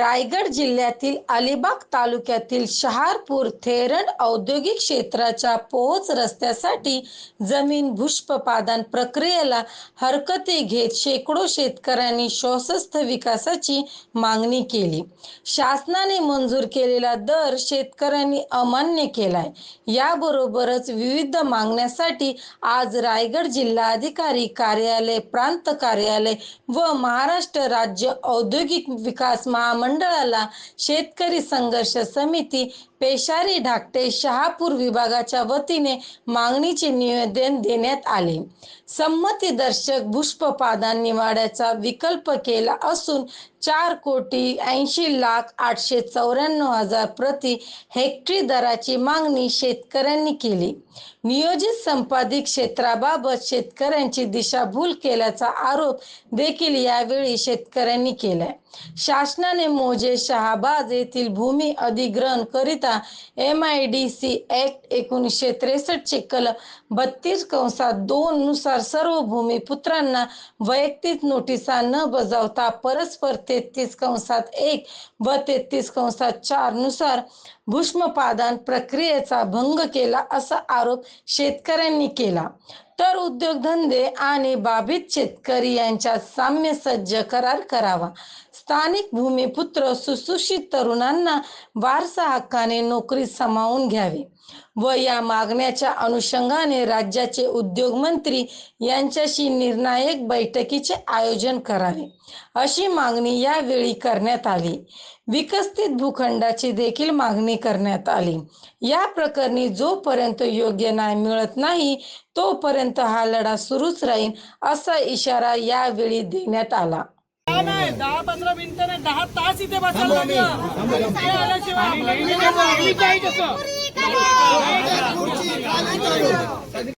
रायगड जिल्ह्यातील अलिबाग तालुक्यातील शहारपूर थेरड औद्योगिक क्षेत्राच्या पोहोच रस्त्यासाठी जमीन भुष्पपादन प्रक्रियेला हरकती घेत शेकडो शेतकऱ्यांनी श्वासस्थ विकासाची मागणी केली. शासनाने मंजूर केलेला दर शेतकऱ्यांनी अमान्य केलाय. याबरोबरच विविध मागण्यासाठी आज रायगड जिल्हाधिकारी कार्यालय प्रांत कार्यालय व महाराष्ट्र राज्य औद्योगिक विकास मंडळाला शेतकरी संघर्ष समिती पेशारी ढाकटे शहापूर विभागाच्या वतीने मागणीचे निवेदन देण्यात आले. संमतीदर्शक पुष्पपादान निवाड्याचा विकल्प केला असून चार कोटी ऐंशी लाख आठशे चौऱ्याण्णव हजार प्रति हेक्टरी दराची मागणी शेतकऱ्यांनी केली. नियोजित संपादित क्षेत्राबाबत शेतकऱ्यांची दिशाभूल केल्याचा आरोप देखील यावेळी शेतकऱ्यांनी केलाय. शासनाने मोजे शहाबाज येथील भूमी अधिग्रहण करीता M I D C act एकोणीसशे त्रेसष्टचे कलम बत्तीस कंसात दोन नुसार सर्व भूमिपुत्रांना वैयक्तिक नोटिसा न बजावता परस्पर तेहतीस कंसात एक व तेहतीस कंसात चारनुसार भूष्मपादान प्रक्रियेचा भंग केला असा आरोप शेतकऱ्यांनी केला. तर उद्योगधंदे आणि बाधित शेतकरी यांच्यात साम्य सज्ज करार करावा. स्थानिक भूमिपुत्र सुशिक्षित तरुणांना वारसा हक्काने नोकरी सामावून घ्यावी. व या मागण्याच्या अनुषंगाने राज्याचे उद्योग मंत्री यांच्याशी निर्णायक बैठकीचे आयोजन करावे. अशी मागणी यावेळी करण्यात आली. विकसित भूखंडाची देखील मागणी करण्यात आली. या प्रकरणी जोपर्यंत योग्य न्याय मिळत नाही तोपर्यंत हा लढा सुरूच राहील असा इशारा यावेळी देण्यात आला. दहा नाही दहा पंधरा मिनिटं नाही दहा तास इथे बसायला लागलं. ते आल्याशिवाय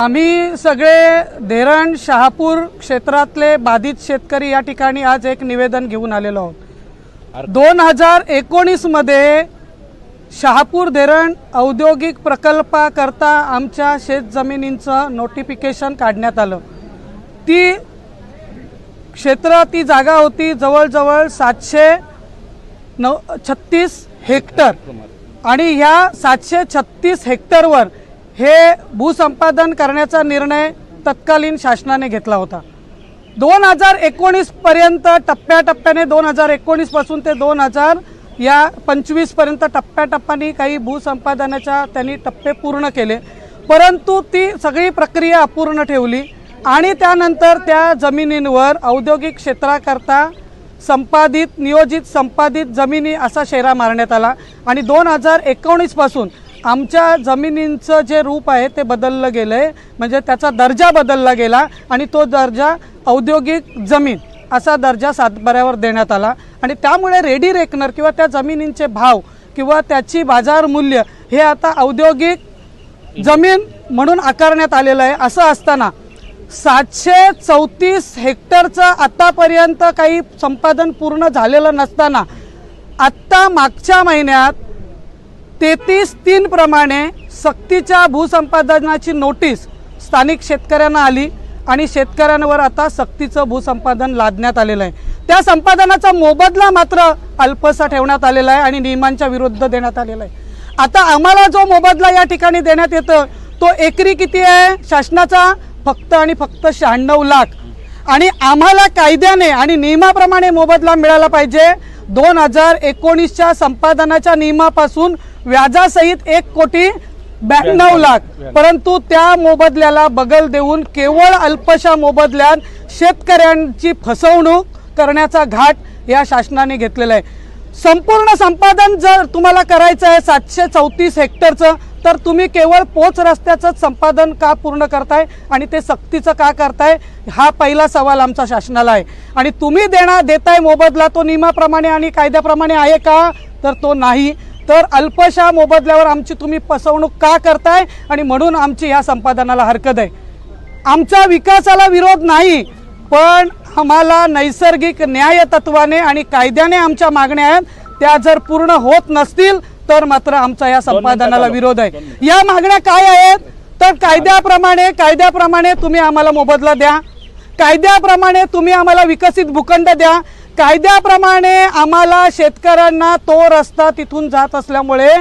आम्ही सगळे धेरण शहापूर क्षेत्रातले बाधित शेतकरी या ठिकाणी आज एक निवेदन घेऊन आलेलो आहोत. दोन हजार एकोणीसमध्ये शहापूर धरण औद्योगिक प्रकल्पाकरता आमच्या शेतजमिनींचं नोटिफिकेशन काढण्यात आलं. ती क्षेत्र ती जागा होती जवळजवळ सातशे नऊ छत्तीस हेक्टर. आणि ह्या सातशे छत्तीस हेक्टरवर हे भूसंपादन करण्याचा निर्णय तत्कालीन शासनाने घेतला होता. दोन हजार एकोणीसपर्यंत टप्प्याटप्प्याने दोन हजार एकोणीसपासून ते दोन हजार या पंचवीसपर्यंत टप्प्याटप्प्याने काही भूसंपादनाच्या त्यांनी टप्पे पूर्ण केले. परंतु ती सगळी प्रक्रिया अपूर्ण ठेवली. आणि त्यानंतर त्या जमिनींवर औद्योगिक क्षेत्राकरता संपादित नियोजित संपादित जमिनी असा शेरा मारण्यात आला. आणि दोन हजार एकोणीसपासून आमच्या जमिनींचं जे रूप आहे ते बदललं गेलं आहे म्हणजे त्याचा दर्जा बदलला गेला आणि तो दर्जा औद्योगिक जमीन असा दर्जा सातबाऱ्यावर देण्यात आला. आणि त्यामुळे रेडी रेकनर किंवा त्या जमिनींचे भाव किंवा त्याची बाजार मूल्य हे आता औद्योगिक जमीन म्हणून आकारण्यात आलेलं आहे. असं असताना सातशे चौतीस हेक्टरचं आतापर्यंत काही संपादन पूर्ण झालेलं नसताना आत्ता मागच्या महिन्यात तेहतीस तीन प्रमाणे सक्तीच्या भूसंपादनाची नोटीस स्थानिक शेतकऱ्यांना आली आणि शेतकऱ्यांवर आता सक्तीचं भूसंपादन लादण्यात आलेलं आहे. त्या संपादनाचा मोबदला मात्र अल्पसा ठेवण्यात आलेला आहे आणि नियमांच्या विरुद्ध देण्यात आलेला आहे. आता आम्हाला जो मोबदला या ठिकाणी देण्यात येतं तो एकरी किती आहे? शासनाचा फक्त आणि फक्त शहाण्णव लाख. आणि आम्हाला कायद्याने आणि नियमाप्रमाणे मोबदला मिळाला पाहिजे. दोन हजार एकोणीसच्या संपादनाच्या नियमापासून व्याजासहित एक कोटी ब्याण्णव लाख. परंतु त्या मोबदल्याला बगल देऊन केवळ अल्पशा मोबदल्यात शेतकऱ्यांची फसवणूक करण्याचा घाट या शासनाने घेतलेला आहे. संपूर्ण संपादन जर तुम्हाला करायचं आहे सातशे चौतीस हेक्टरचं तर तुम्ही केवळ पोच रस्त्याचं संपादन का पूर्ण करताय आणि ते सक्तीचं का करताय? हा पहिला सवाल आमचा शासनाला आहे. आणि तुम्ही देणार देताय मोबदला तो नियमाप्रमाणे आणि कायद्याप्रमाणे आहे का? तर तो नाही. तर अल्पशा मोबदल्यावर आमची तुम्ही फसवणूक का करताय? आणि म्हणून आमची ह्या संपादनाला हरकत आहे. आमच्या विकासाला विरोध नाही पण आम्हाला नैसर्गिक न्याय तत्वाने आणि कायद्याने आमच्या मागण्या आहेत. त्या जर पूर्ण होत नसतील तर मात्र आमचा या संपादनाला विरोध आहे. या मागण्या काय आहेत? तर कायद्याप्रमाणे कायद्याप्रमाणे तुम्ही आम्हाला मोबदला द्या. कायद्याप्रमाणे तुम्ही आम्हाला विकसित भूखंड द्या. कायद्याप्रमाणे आम्हाला शेतकऱ्यांना तो रस्ता तिथून जात असल्यामुळे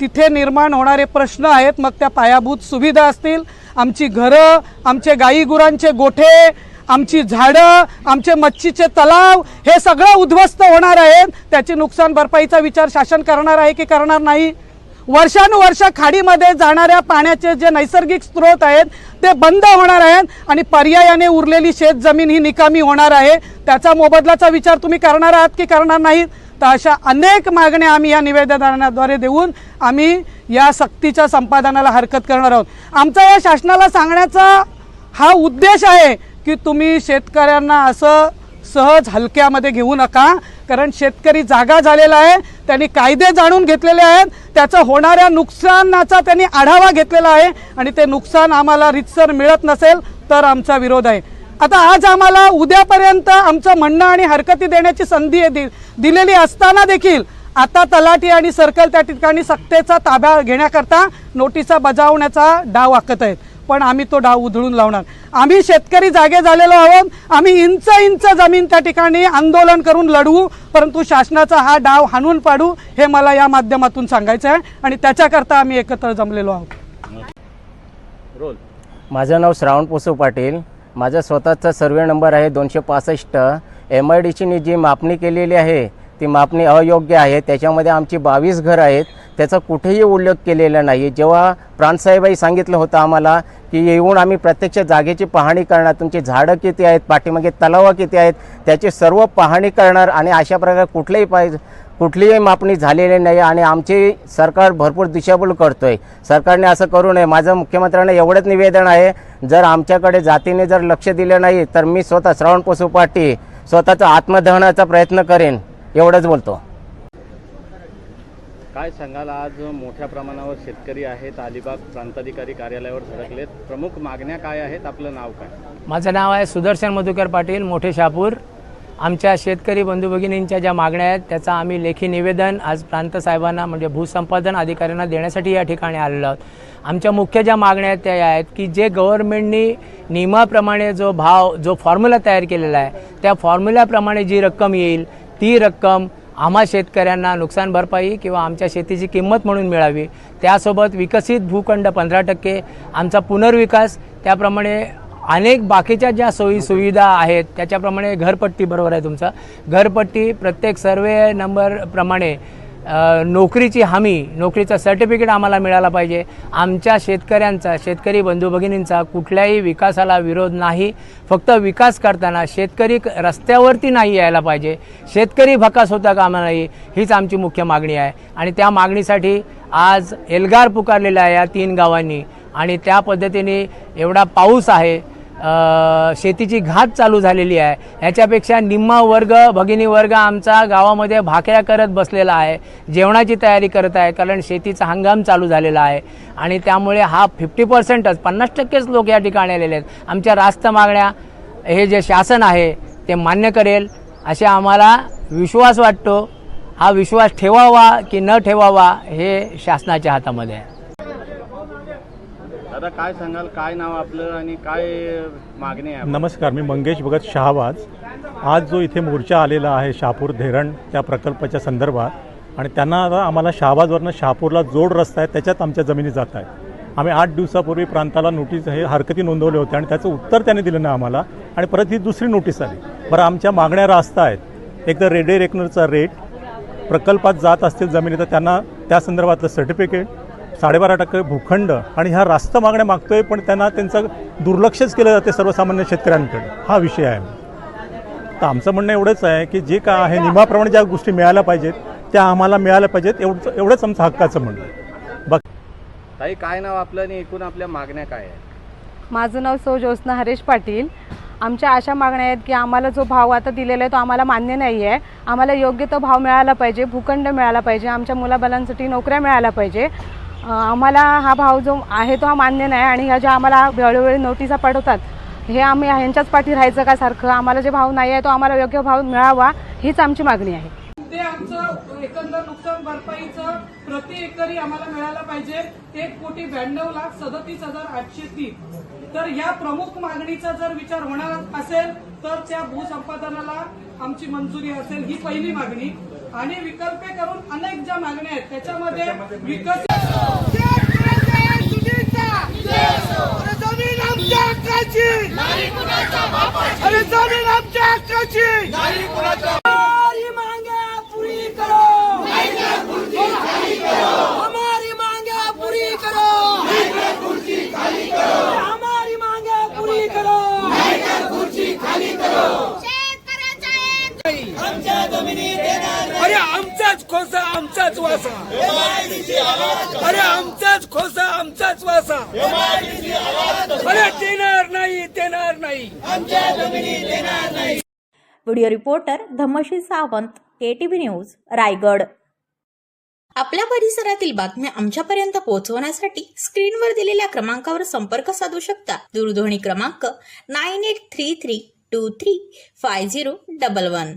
तिथे निर्माण होणारे प्रश्न आहेत. मग त्या पायाभूत सुविधा असतील. आमची घरं आमचे गाई गुरांचे गोठे आमची झाडं आमचे मच्छीचे तलाव हे सगळं उद्ध्वस्त होणार आहेत त्याची नुकसान भरपाईचा विचार शासन करणार आहे की करणार नाही? वर्षानुवर्ष खाडीमध्ये जाणाऱ्या पाण्याचे जे नैसर्गिक स्रोत आहेत ते बंद होणार आहेत आणि पर्यायाने उरलेली शेत जमीन ही निकामी होणार आहे. त्याचा मोबदलाचा विचार तुम्ही करणार आहात की करणार नाहीत? तर अशा अनेक मागण्या आम्ही या निवेदनाद्वारे देऊन आम्ही या सक्तीच्या संपादनाला हरकत करणार आहोत. आमचा या शासनाला सांगण्याचा हा उद्देश आहे की तुम्ही शेतकऱ्यांना असं सहज हलक्यामध्ये घेऊ नका कारण शेतकरी जागा झालेला आहे त्यांनी कायदे जाणून घेतलेले आहेत त्याचं होणाऱ्या नुकसानाचा त्यांनी आढावा घेतलेला आहे आणि ते नुकसान आम्हाला रितसर मिळत नसेल तर आमचा विरोध आहे. आता आज आम्हाला उद्यापर्यंत आमचं म्हणणं आणि हरकती देण्याची संधी आहे दि दिलेली असताना देखील आता तलाठी आणि सर्कल त्या ठिकाणी सत्तेचा ताब्या घेण्याकरता नोटिसा बजावण्याचा डाव आखत आहेत. पण आम्ही तो डाव उधळून लावणार. आम्ही शेतकरी जागे झालेलो आहोत. आम्ही इंच इंच जमीन त्या ठिकाणी आंदोलन करून लढवू. परंतु शासनाचा हा डाव हाणून पाडू हे मला या माध्यमातून सांगायचं आहे. आणि त्याच्याकरता आम्ही एकत्र जमलेलो आहोत. रोल. माझं नाव श्रावण पोसू पाटील. माझा स्वतःचा सर्वे नंबर आहे दोनशे पासष्ट. एम आय डी सीने जी मापणी केलेली आहे ती मापणी अयोग्य आहे. त्याच्यामध्ये आमची बावीस घरं आहेत. त्याचा कुठेही उल्लेख केलेला नाही जेव्हा प्रांतसाहेबाई सांगितलं होतं आम्हाला की येऊन आम्ही प्रत्यक्ष जागेची पाहणी करणार तुमची झाडं किती आहेत पाठीमागे तलावं किती आहेत त्याची सर्व पाहणी करणार आणि अशा प्रकारे कुठलेही पाहिजे कुठलीही मापणी झालेली नाही आणि आमचे सरकार भरपूर दिशाभूल करतो आहे सरकारने असं करू नये. माझं मुख्यमंत्र्यांना एवढंच निवेदन आहे. जर आमच्याकडे जातीने जर लक्ष दिलं नाही तर मी स्वतः श्रावण पोसू पाटी स्वतःचा आत्मदहनाचा प्रयत्न करेन. एवढंच बोलतो. काय सांगाल? आज मोठ्या प्रमाणावर शेतकरी आहेत. अलिबाग प्रांताधिकारी कार्यालयावर धडकलेत. प्रमुख मागण्या काय आहेत? आपलं नाव काय? माझं नाव आहे सुदर्शन मधुकर पाटील मोठे शापूर आमच्या शेतकरी बंधू भगिनींच्या ज्या मागण्या आहेत त्याचा आम्ही लेखी निवेदन आज प्रांत साहेबांना म्हणजे भूसंपादन अधिकाऱ्यांना देण्यासाठी या ठिकाणी आलेलो आहोत. आमच्या मुख्य ज्या मागण्या आहेत त्या या आहेत की जे गव्हर्नमेंटनी नियमाप्रमाणे जो भाव जो फॉर्म्युला तयार केलेला आहे त्या फॉर्म्युल्याप्रमाणे जी रक्कम येईल ती रक्कम आम्हा शेतकऱ्यांना नुकसान भरपाई किंवा आमच्या शेतीची किंमत म्हणून मिळावी. त्यासोबत विकसित भूखंड पंधरा टक्के आमचा पुनर्विकास त्याप्रमाणे अनेक बाकीच्या ज्या सोयी सुविधा आहेत त्याच्याप्रमाणे घरपट्टी बरोबर आहे तुमचं. घरपट्टी प्रत्येक सर्वे नंबरप्रमाणे प्रमाणे नोकरीची हमी नोकरीचं सर्टिफिकेट आम्हाला मिळाला पाहिजे. आमच्या शेतकऱ्यांचा शेतकरी बंधू भगिनींचा कुठल्याही विकासाला विरोध नाही. फक्त विकास करताना शेतकरी क- रस्त्यावरती नाही यायला पाहिजे. शेतकरी भकास होता कामा नाही हीच आमची मुख्य मागणी आहे. आणि त्या मागणीसाठी आज एल्गार पुकारलेला आहे या तीन गावांनी आणि त्या पद्धतीने एवढा पाऊस आहे. शेतीची घात चालू झालेली आहे. ह्याच्यापेक्षा निम्मा वर्ग भगिनी वर्ग आमचा गावामध्ये भाकऱ्या करत बसलेला आहे. जेवणाची तयारी करत आहे कारण शेतीचा हंगाम चालू झालेला आहे. आणि त्यामुळे हा फिफ्टी पर्सेंटच पन्नास टक्केच लोक या ठिकाणी आलेले आहेत. आमच्या रास्त मागण्या हे जे शासन आहे ते मान्य करेल. असे आम्हाला विश्वास वाटतो. हा विश्वास ठेवावा की न ठेवावा हे शासनाच्या हातामध्ये आहे. दादा काय सांगाल? काय नाव आपलं आणि काय मागणी आहे नमस्कार मी मंगेश भगत शहावाज आज जो इथे मोर्चा आलेला आहे शहापूर धरण त्या प्रकल्पाच्या संदर्भात आणि त्यांना आता आम्हाला शहाबाजवरनं शहापूरला जोड रस्ता आहे त्याच्यात आमच्या जमिनी जात आहेत. आम्ही आठ दिवसापूर्वी प्रांताला नोटीस हे हरकती नोंदवले होते आणि त्याचं उत्तर त्याने दिलं नाही आम्हाला आणि परत ही दुसरी नोटीस आली. बरं आमच्या मागण्या रास्त आहेत. एक तर रेडे रेकनरचा रेट प्रकल्पात जात असतील जमिनी तर त्यांना त्या संदर्भातलं सर्टिफिकेट साडेबारा टक्के भूखंड आणि ह्या रास्त मागण्या मागतोय पण त्यांना त्यांचं दुर्लक्षच केलं जाते सर्वसामान्य शेतकऱ्यांकडे. हा विषय आहे. तर आमचं म्हणणं एवढंच आहे की जे काय आहे नियमाप्रमाणे ज्या गोष्टी मिळायला पाहिजेत त्या आम्हाला मिळाल्या पाहिजेत एवढंच एवढंच आमचं हक्काचं म्हणणं आहे. बाकी ताई काय नाव आपलं आणि एकूण आपल्या मागण्या काय आहेत? माझं नाव सौ ज्योत्स्ना हरेश पाटील. आमच्या अशा मागण्या आहेत की आम्हाला जो भाव आता दिलेला आहे तो आम्हाला मान्य नाही आहे आम्हाला योग्य तो भाव मिळाला पाहिजे भूखंड मिळाला पाहिजे आमच्या मुलाबालांसाठी नोकऱ्या मिळाल्या पाहिजे. आम्हाला हा भाव जो आहे तो हा मान्य नाही आणि ह्या ज्या आम्हाला वेळोवेळी नोटिसा पाठवतात हे आम्ही ह्यांच्याच पाठी राहायचं का सारखं? आम्हाला जे भाव नाही आहे तो आम्हाला योग्य भाव मिळावा हीच आमची मागणी आहे. ते आमचं एकंदर नुकसान भरपाईचं प्रति एकरी आम्हाला मिळायला पाहिजे. एक कोटी ब्याण्णव लाख सदतीस हजार आठशे तीन. तर या प्रमुख मागणीचा जर विचार होणार असेल तर त्या भूसंपादनाला आमची मंजुरी असेल ही पहिली मागणी. आणि विकल्पे करून अनेक ज्या मागण्या आहेत त्याच्यामध्ये विकसित अरे जमीन आमच्या हक्काची अरे जमीन आमच्या हक्काची हमारी मांगे पुरी करो हमारी मांगे पुरी करो हमारी मांगे पुरी करो आमच्या जमिनी अरे आमचाच खोसा आमचाच वासा. अरे आमचाच खोसा आमचाच वासा. अरे देणार नाही देणार नाही. Video reporter Dhamshi Sawant KTV news Raigad. आपल्या परिसरातील बातम्या आमच्यापर्यंत पोहोचवण्यासाठी स्क्रीनवर दिलेल्या क्रमांकावर संपर्क साधू शकता. दूरध्वनी क्रमांक nine eight three three two three five zero double one.